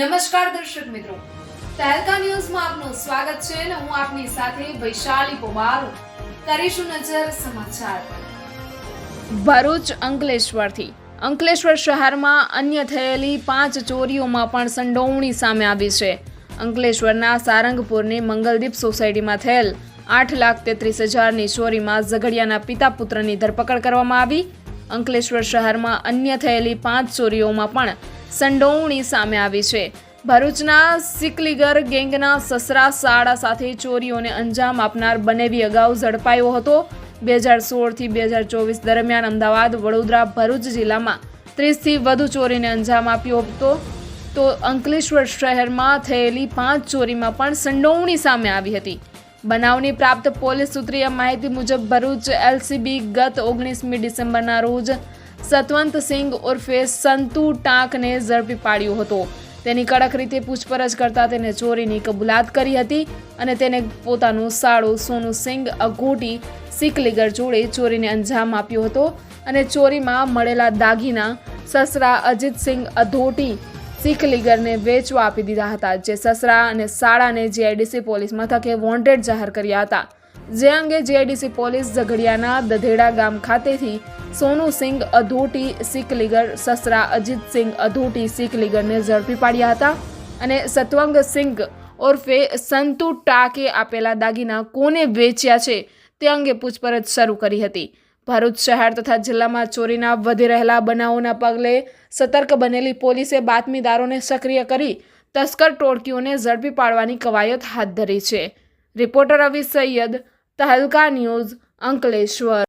નમસ્કાર દર્શક મિત્રો. તહેલકા ન્યૂઝમાં આપનું સ્વાગત છે અને હું આપની સાથે વૈશાલી પોબારો કરીશું નજર સમાચાર. ભરૂચ અંકલેશ્વરથી. અંકલેશ્વર શહેરમાં અન્ય થયેલી પાંચ ચોરીઓમાં પણ સંડોવણી સામે આવી છે. અંકલેશ્વરના સારંગપુરની મંગલદીપ સોસાયટીમાં થયેલ આઠ લાખ તેત્રીસ હજારની ચોરીમાં ઝઘડિયાના પિતા પુત્રની ધરપકડ કરવામાં આવી. અંકલેશ્વર શહેરમાં અન્ય થયેલી પાંચ ચોરીઓમાં પણ સંડોવણી સામે આવી છે. ભરૂચના સિકલીગર ગેંગના સસરા સાડા સાથે ચોરીઓને અંજામ આપનાર બનેવી અગાઉ ઝડપાયો હતો. બે હજાર સોળથી બે હજાર ચોવીસ દરમિયાન અમદાવાદ, વડોદરા, ભરૂચ જિલ્લામાં ત્રીસથી વધુ ચોરીને અંજામ આપ્યો હતો. તો અંકલેશ્વર શહેરમાં થયેલી પાંચ ચોરીમાં પણ સંડોવણી સામે આવી હતી. બનાવની પ્રાપ્ત પોલીસ સૂત્રીય માહિતી મુજબ ભરૂચ એલસીબી ગત ઓગણીસમી ડિસેમ્બરના રોજ સતવંતસિંહ ઉર્ફે સંતુ ટાંકને ઝડપી પાડ્યો હતો. તેની કડક રીતે પૂછપરછ કરતા તેને ચોરીની કબૂલાત કરી હતી અને તેને પોતાનું સાળું સોનુ સિંઘ અઘોટી સિકલીગર જોડે ચોરીને અંજામ આપ્યો હતો અને ચોરીમાં મળેલા દાગીના સસરા અજીતસિંહ અધોટી સિકલીગરને વેચવા આપી દીધા હતા, જે સસરા અને સાળાને જીઆઈડીસી પોલીસ મથકે વોન્ટેડ જાહેર કર્યા હતા. જે અંગે જીઆઈડીસી પોલીસ ઝઘડિયાના દધેડા ગામ ખાતેથી સોનુ સિંહ અધોટી સિકલીગર, સસરા અજીતસિંહ અધોટી સિકલીગરને ઝડપી પાડ્યા હતા અને સત્વંગ સિંહ ઉર્ફે સંતુ ટાકે આપેલા દાગીના કોને વેચ્યા છે તે અંગે પૂછપરછ શરૂ કરી હતી. ભરૂચ શહેર તથા જિલ્લામાં ચોરીના વધી રહેલા બનાવોના પગલે સતર્ક બનેલી પોલીસે બાતમીદારોને સક્રિય કરી તસ્કર ટોળકીઓને ઝડપી પાડવાની કવાયત હાથ ધરી છે. Reporter Avi Saiyed Tehelka news Ankleshwar.